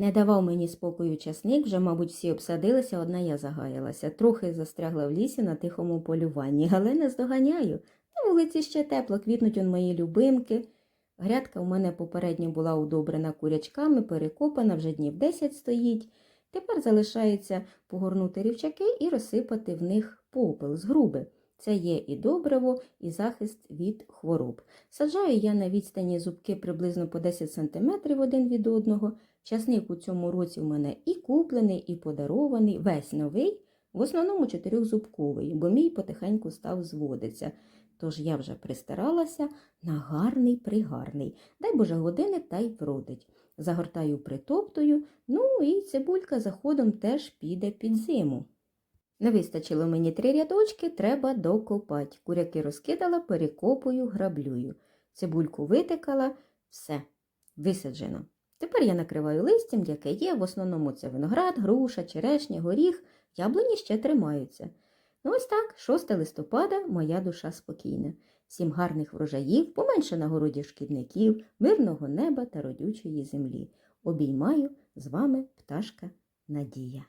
Не давав мені спокою часник, вже, мабуть, всі обсадилися, одна я загаялася. Трохи застрягла в лісі на тихому полюванні, але не здоганяю. На вулиці ще тепло, квітнуть он мої любимки. Грядка у мене попередньо була удобрена курячками, перекопана, вже днів 10 стоїть. Тепер залишається погорнути рівчаки і розсипати в них попел з груби. Це є і добриво, і захист від хвороб. Саджаю я на відстані зубки приблизно по 10 см один від одного. Часник у цьому році в мене і куплений, і подарований, весь новий, в основному чотирьохзубковий, бо мій потихеньку став зводиться. Тож я вже пристаралася на гарний пригарний. Дай Боже години та й вродить. Загортаю притоптую, ну і цибулька за ходом теж піде під зиму. Не вистачило мені три рядочки, треба докопати. Куряки розкидала, перекопую, граблюю. Цибульку витикала, все, висаджено. Тепер я накриваю листям, яке є, в основному це виноград, груша, черешня, горіх, яблуні ще тримаються. Ну ось так, 6 листопада, моя душа спокійна. Всім гарних врожаїв, поменше на городі шкідників, мирного неба та родючої землі. Обіймаю з вами пташка Надія.